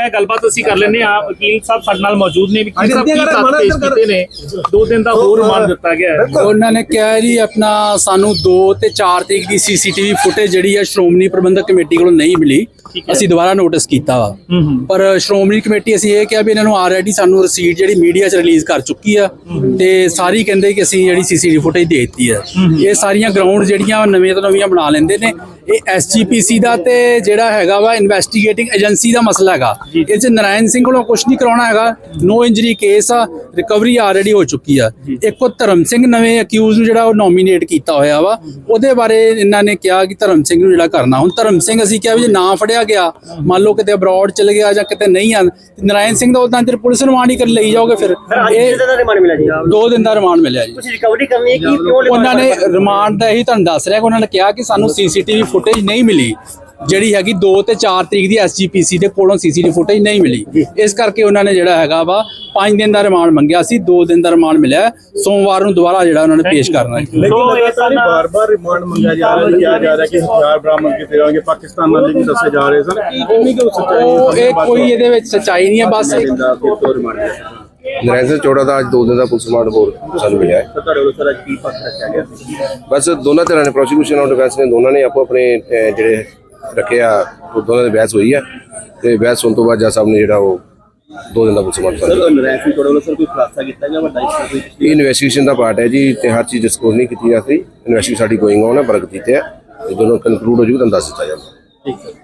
ਇਹ ਗੱਲਬਾਤ ਅਸੀਂ ਕਰ ਲੈਂਦੇ ਆ ਵਕੀਲ ਸਾਹਿਬ ਸਾਡੇ ਨਾਲ ਮੌਜੂਦ ਨੇ। ਵੀ ਕੀ ਸਾਹਿਬ ਕੀ ਤੱਥ ਪੇਸ਼। ਕੀਤੇ ਨੇ? ਦੋ ਦਿਨ ਦਾ ਹੋਰ ਰਿਮਾਂਡ ਦਿੱਤਾ ਗਿਆ ਹੈ। ਉਹਨਾਂ ਨੇ ਕਿਹਾ ਜੀ ਆਪਣਾ ਸਾਨੂੰ 2 ਤੇ 4 ਤਰੀਕ ਦੀ ਸੀਸੀਟੀਵੀ ਫੁਟੇਜ ਜਿਹੜੀ ਹੈ ਸ਼੍ਰੋਮਣੀ ਪ੍ਰਬੰਧਕ ਕਮੇਟੀ ਕੋਲੋਂ ਨਹੀਂ ਮਿਲੀ। ਅਸੀਂ ਦੁਬਾਰਾ ਨੋਟਿਸ ਕੀਤਾ ਵਾ। ਪਰ ਸ਼੍ਰੋਮਣੀ ਕਮੇਟੀ ਅਸੀਂ ਇਹ ਕਿਹਾ ਵੀ ਇਹਨਾਂ ਨੂੰ ਆਲਰੇਡੀ ਸਾਨੂੰ ਰਸੀਦ ਜਿਹੜੀ ਮੀਡੀਆ 'ਚ ਰਿਲੀਜ਼ ਕਰ ਚੁੱਕੀ ਆ ਤੇ ਸਾਰੀ ਕਹਿੰਦੇ ਕਿ ਅਸੀਂ ਜਿਹੜੀ ਸੀਸੀਟੀਵੀ ਫੁਟੇਜ ਦੇ ਦਿੱਤੀ ਆ। ਇਹ ਸਾਰੀਆਂ ਗਰਾਊਂਡ ਜਿਹੜੀਆਂ ਨਵੀਆਂ ਤੋਂ ਨਵੀਆਂ ਬਣਾ ਲੈਂਦੇ ਨੇ। ਇਹ ਐਸਜੀਪੀਸੀ ਦਾ ਤੇ ਜਿਹੜਾ ਹੈਗਾ ਵਾ ਇਨਵੈਸਟੀਗੇਟਿੰਗ ਏਜੰਸੀ ਦਾ ਮਸਲਾ ਹੈਗਾ। ਇਹ 'ਚ ਨਰਾਇਣ ਸਿੰਘ ਕੋਲੋਂ ਕੁਝ ਨਹੀਂ ਕਰਾਉਣਾ ਹੈਗਾ। ਨੋ ਇੰਜਰੀ ਕੇਸ ਆ ਰਿਕਵਰੀ ਆਲਰੇਡੀ ਹੋ ਚੁੱਕੀ ਆ। ਇੱਕ ਧਰਮ ਸਿੰਘ ਨਵੇਂ ਅਕਿਊਜ਼ ਨੂੰ ਜਿਹੜਾ ਉਹ ਨੋਮੀਨੇਟ ਕੀਤਾ ਹੋਇਆ ਵਾ ਉਹਦੇ ਬਾਰੇ ਇਹਨਾਂ ਨੇ ਕਿਹਾ ਕਿ ਧਰਮ ਸਿੰਘ ਨੂੰ ਜਿਹੜਾ ਕਰਨਾ। ਹੁਣ ਧਰਮ ਸਿੰਘ ਅਸੀਂ ਕਿਹਾ ਵੀ ਜੇ ਨਾ ਫੜਿਆ ਗਿਆ ਮੰਨ ਲਓ ਕਿਤੇ ਅਬਰੋਡ ਚਲ ਗਿਆ ਜਾਂ ਕਿਤੇ ਨਹੀਂ ਆ ਨਰਾਇਣ ਸਿੰਘ ਦਾ ਉਦਾਂ ਤੇ ਪੁਲਿਸ ਰਿਮਾਂਡ ਹੀ ਕਰ ਲਈ ਜਾਓਗੇ ਫਿਰ। ਇਹ ਦੋ ਦਿਨ ਦਾ ਰਿਮਾਂਡ ਮਿਲਿਆ ਜੀ। ਤੁਸੀਂ ਰਿਕਵਰੀ ਕਰਨੀ ਹੈ ਕਿ ਕਿਉਂ ਉਹਨਾਂ ਨੇ ਰਿਮਾਂਡ ਦਾ ਇਹੀ ਤੁਹਾਨੂੰ ਦੱਸ ਰਿਹਾ ਕਿ ਉਹਨਾਂ ਨੇ ਕਿਹਾ ਕਿ ਸਾਨੂੰ ਸੀਸੀਟੀਵੀ ਫੁਟੇਜ ਨਹੀਂ ਮਿਲੀ। ਜਿਹੜੀ ਹੈਗੀ 2 ਤੇ 4 ਤਰੀਕ ਦੀ ਐਸਜੀਪੀਸੀ ਦੇ ਕੋਲੋਂ ਸੀਸੀਟੀਵੀ ਫੁਟੇਜ ਨਹੀਂ ਮਿਲੀ। ਇਸ ਕਰਕੇ ਉਹਨਾਂ ਨੇ ਜਿਹੜਾ ਹੈਗਾ ਵਾ 5 ਦਿਨ ਦਾ ਰਿਮਾਂਡ ਮੰਗਿਆ ਸੀ 2 ਦਿਨ ਦਾ ਰਿਮਾਂਡ ਮਿਲਿਆ। ਸੋਮਵਾਰ ਨੂੰ ਦੁਬਾਰਾ ਜਿਹੜਾ ਉਹਨਾਂ ਨੇ ਪੇਸ਼ ਕਰਨਾ ਹੈ। ਲੇਕਿਨ ਲਗਾਤਾਰ ਬਾਰ-ਬਾਰ ਰਿਮਾਂਡ ਮੰਗਿਆ ਜਾ ਰਿਹਾ ਹੈ ਕਿਹਾ ਜਾ ਰਿਹਾ ਕਿ ਹਥਿਆਰ ਬਰਾਮਦ ਕੀਤੇ ਜਾਣਗੇ ਪਾਕਿਸਤਾਨ ਨਾਲ ਲਿੰਕ ਦੱਸੇ ਜਾ ਰਹੇ ਸਨ। ਕੀ ਕਿੰਨੀ ਕੁ ਸੱਚਾਈ ਹੈ ਉਹ ਇਹ ਕੋਈ ਇਹਦੇ ਵਿੱਚ ਸੱਚਾਈ ਨਹੀਂ ਹੈ ਬਸ ਤੋਂ ਸਿੰਘ ਚੋੜਾ ਦਾ ਅੱਜ ਦੋ ਦਿਨ ਦਾ ਪੁਲਿਸ ਰਿਮਾਂਡ ਹੋਰ ਸਾਨੂੰ ਮਿਲਿਆ ਹੈ। ਤਾਂ ਤੁਹਾਡੇ ਵੱਲੋਂ ਸਾਰਾ ਕੀ ਪੱਖ ਰੱਖਿਆ ਗਿਆ ਸੀ? ਬਸ ਦੋਨਾਂ ਤਰ੍ਹਾਂ ਨੇ ਪ੍ਰੋਸੀਕਿਊਸ਼ਨ ਔਰ ਡਿਫੈਂਸ ਨੇ ਦੋਨਾਂ ਨੇ ਆਪੋ ਆਪਣੇ ਅਹ, ਜਿਹੜੇ ਰੱਖਿਆ ਉਹ ਦੋਨਾਂ ਦੀ ਬਹਿਸ ਹੋਈ ਹੈ। ਤੇ ਬਹਿਸ ਹੋਣ ਤੋਂ ਬਾਅਦ ਜੱਜ ਸਾਹਿਬ ਨੇ ਜਿਹੜਾ ਉਹ ਦੋ ਦਿਨ ਦਾ police remand sir Narain Singh ਤੁਹਾਡੇ ਵੱਲੋਂ ਸਰ ਕੋਈ ਖੁਲਾਸਾ ਕੀਤਾ ਗਿਆ? ਵੱਡਾ ਇਸ ਦਾ ਇਹ ਇਨਵੈਸਟੀਗੇਸ਼ਨ ਦਾ ਪਾਰਟ ਹੈ ਜੀ ਤੇ ਹਰ ਚੀਜ਼ ਡਿਸਕਲੋਜ਼ ਨਹੀਂ ਕੀਤੀ ਜਾਂਦੀ ਇਨਵੈਸਟੀਗੇਸ਼ਨ ਸਾਡੀ ਗੋਇੰਗ ਔਨ ਹੈ ਬਰਕ ਕੀਤੇ ਹੈ ਤੇ ਜਦੋਂ ਕਨਕਲੂਡ ਹੋ ਜੂ ਤਾਂ ਦੱਸ ਦਿੱਤਾ ਜਾਊਗਾ। ਠੀਕ ਸਰ